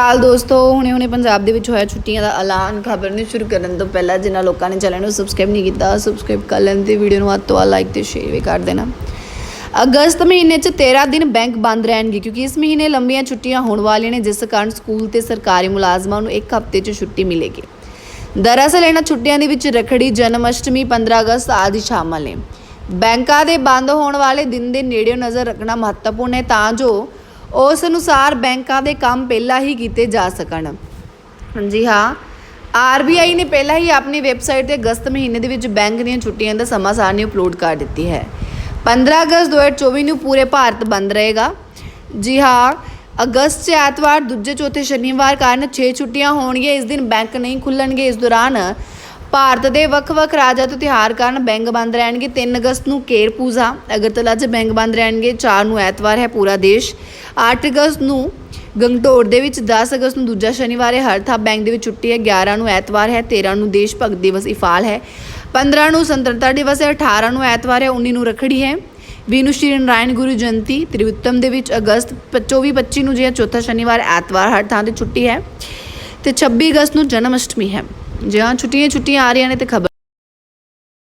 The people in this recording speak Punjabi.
ਅਕਾਲ ਦੋਸਤੋ, ਹੁਣੇ ਹੁਣੇ ਪੰਜਾਬ ਦੇ ਵਿੱਚ ਹੋਇਆ ਛੁੱਟੀਆਂ ਦਾ ਐਲਾਨ। ਖਬਰ ਨੂੰ ਸ਼ੁਰੂ ਕਰਨ ਤੋਂ ਪਹਿਲਾਂ ਜਿਨ੍ਹਾਂ ਲੋਕਾਂ ਨੇ ਚੈਨਲ ਨੂੰ ਸਬਸਕ੍ਰਾਈਬ ਨਹੀਂ ਕੀਤਾ ਸਬਸਕ੍ਰਾਈਬ ਕਰ ਲੈਣ ਤੇ ਵੀਡੀਓ ਨੂੰ ਵੱਧ ਤੋਂ ਵੱਧ ਲਾਈਕ ਤੇ ਸ਼ੇਅਰ ਵੀ ਕਰ ਦੇਣਾ। ਅਗਸਤ ਮਹੀਨੇ 'ਚ 13 ਦਿਨ ਬੈਂਕ ਬੰਦ ਰਹਿਣਗੇ, ਕਿਉਂਕਿ ਇਸ ਮਹੀਨੇ ਲੰਬੀਆਂ ਛੁੱਟੀਆਂ ਹੋਣ ਵਾਲੀਆਂ ਨੇ, ਜਿਸ ਕਾਰਨ ਸਕੂਲ ਤੇ ਸਰਕਾਰੀ ਮੁਲਾਜ਼ਮਾਂ ਨੂੰ ਇੱਕ ਹਫ਼ਤੇ 'ਚ ਛੁੱਟੀ ਮਿਲੇਗੀ। ਦਰਅਸਲ, ਇਹਨਾਂ ਛੁੱਟੀਆਂ ਦੇ ਵਿੱਚ ਰਖੜੀ ਜਨਮ ਅਸ਼ਟਮੀ 15 ਅਗਸਤ ਆਦਿ ਸ਼ਾਮਲ ਨੇ। ਬੈਂਕਾਂ ਦੇ ਬੰਦ ਹੋਣ ਵਾਲੇ ਦਿਨ ਦੇ ਨੇੜੇ ਨਜ਼ਰ ਰੱਖਣਾ ਮਹੱਤਵਪੂਰਨ ਹੈ, ਤਾਂ ਜੋ ਉਸ ਅਨੁਸਾਰ ਬੈਂਕਾਂ ਦੇ ਕੰਮ ਪਹਿਲਾਂ ਹੀ ਕੀਤੇ ਜਾ ਸਕਣ। ਜੀ ਹਾਂ ਆਰਬੀਆਈ ਨੇ ਪਹਿਲਾਂ ਹੀ ਆਪਣੀ ਵੈਬਸਾਈਟ ਤੇ ਅਗਸਤ ਮਹੀਨੇ ਦੇ ਵਿੱਚ ਬੈਂਕ ਦੀਆਂ ਛੁੱਟੀਆਂ ਦਾ ਸਮਾਂ ਸਾਰਣੀ ਅਪਲੋਡ ਕਰ ਦਿੱਤੀ ਹੈ। 15 ਅਗਸਤ 2024 ਨੂੰ ਪੂਰੇ ਭਾਰਤ ਬੰਦ ਰਹੇਗਾ। ਜੀ ਹਾਂ, ਅਗਸਤ 'ਚ ਐਤਵਾਰ, ਦੂਜੇ ਚੌਥੇ ਸ਼ਨੀਵਾਰ ਕਾਰਨ 6 ਛੁੱਟੀਆਂ ਹੋਣਗੀਆਂ, ਇਸ ਦਿਨ ਬੈਂਕ ਨਹੀਂ ਖੁੱਲਣਗੇ। ਇਸ ਦੌਰਾਨ ਭਾਰਤ ਦੇ ਵੱਖ-ਵੱਖ ਰਾਜਾਂ ਤੋਂ ਤਿਉਹਾਰ ਕਾਰਨ ਬੈਂਕ ਬੰਦ ਰਹਿਣਗੇ। 3 ਅਗਸਤ ਨੂੰ ਕੇਰ ਪੂਜਾ, ਅਗਰਤਲਾ 'ਚ ਬੈਂਕ ਬੰਦ ਰਹਿਣਗੇ। 4 ਨੂੰ ਐਤਵਾਰ ਹੈ ਪੂਰਾ ਦੇਸ਼। 8 ਅਗਸਤ ਨੂੰ ਗੰਗਟੋਰ ਦੇ ਵਿੱਚ 10 ਅਗਸਤ ਨੂੰ ਦੂਜਾ ਸ਼ਨੀਵਾਰ ਹੈ। ਹਰ ਥਾਂ ਬੈਂਕ ਦੇ ਵਿੱਚ ਛੁੱਟੀ ਹੈ। 11 ਨੂੰ ਐਤਵਾਰ ਹੈ। 13 ਨੂੰ ਦੇਸ਼ ਭਗਤ ਦਿਵਸ ਇਫਾਲ ਹੈ। 15 ਨੂੰ ਸੁਤੰਤਰਤਾ ਦਿਵਸ ਹੈ। 18 ਨੂੰ ਐਤਵਾਰ ਹੈ। 19 ਨੂੰ ਰੱਖੜੀ ਹੈ। 20 ਨੂੰ ਸ਼੍ਰੀ ਨਾਰਾਇਣ ਗੁਰੂ ਜਯੰਤੀ। ਤ੍ਰਿਵਿਕਰਮ ਦੇ ਵਿੱਚ ਅਗਸਤ 24 25 ਨੂੰ ਜਿਹੜਾ ਚੌਥਾ ਸ਼ਨੀਵਾਰ ਐਤਵਾਰ। ਹਰ ਥਾਂ ਤੇ ਛੁੱਟੀ ਹੈ। ਤੇ 26 ਅਗਸਤ ਨੂੰ ਜਨਮ ਅਸ਼ਟਮੀ ਹੈ। ਜੀ ਹਾਂ ਛੁੱਟੀਆਂ ਛੁੱਟੀਆਂ ਆ ਰਹੀਆਂ ਨੇ ਤੇ ਖਬਰ